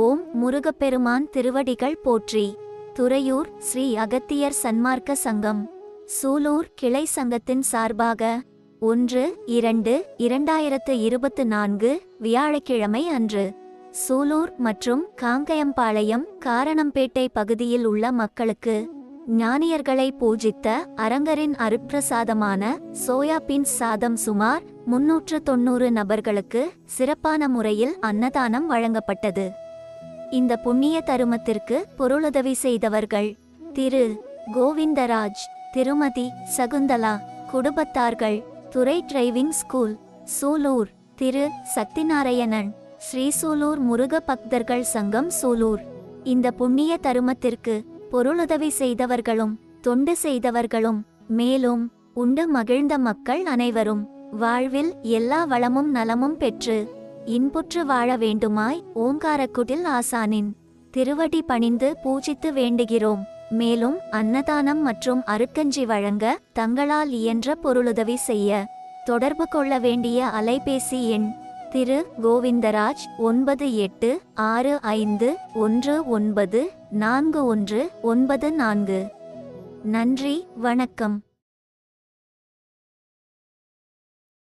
ஓம் முருகப்பெருமான் திருவடிகள் போற்றி. துறையூர் ஸ்ரீ அகத்தியர் சன்மார்க்க சங்கம். சூலூர் கிளை சங்கத்தின் சார்பாக ஒன்று இரண்டு இரண்டாயிரத்து இருபத்து நான்கு வியாழக்கிழமை அன்று. சூலூர் மற்றும் காங்கயம்பாளையம் காரணம்பேட்டை பகுதியில் உள்ள மக்களுக்கு ஞானியர்களை பூஜித்த அரங்கரின் அருப்பிரசாதமான சோயா பீன்ஸ் சாதம் சுமார் முன்னூற்று தொண்ணூறு நபர்களுக்கு சிறப்பான முறையில் அன்னதானம் வழங்கப்பட்டது. இந்த புண்ணிய தருமத்திற்கு பொருளுதவி செய்தவர்கள். திரு. கோவிந்தராஜ் திருமதி சகுந்தலா குடும்பத்தார்கள் துறை டிரைவிங் ஸ்கூல் சூலூர். திரு. சக்திநாராயணன் ஸ்ரீசூலூர் முருக பக்தர்கள் சங்கம் சூலூர். இந்த புண்ணிய தருமத்திற்கு பொருளுதவி செய்தவர்களும் தொண்டு செய்தவர்களும் மேலும் உண்டு மகிழ்ந்த மக்கள் அனைவரும். வாழ்வில் எல்லா வளமும் நலமும் பெற்று இன்புற்று வாழ வேண்டுமாய் ஓங்காரக்குடில் ஆசானின். திருவடி பணிந்து பூஜித்து வேண்டுகிறோம். மேலும் அன்னதானம் மற்றும் அருக்கஞ்சி வழங்க தங்களால் இயன்ற பொருளுதவி செய்ய. தொடர்பு கொள்ள வேண்டிய அலைபேசி எண் திரு கோவிந்தராஜ் ஒன்பது எட்டு ஆறு ஐந்து ஒன்று ஒன்பது நான்கு ஒன்று ஒன்பது நான்கு. நன்றி வணக்கம்.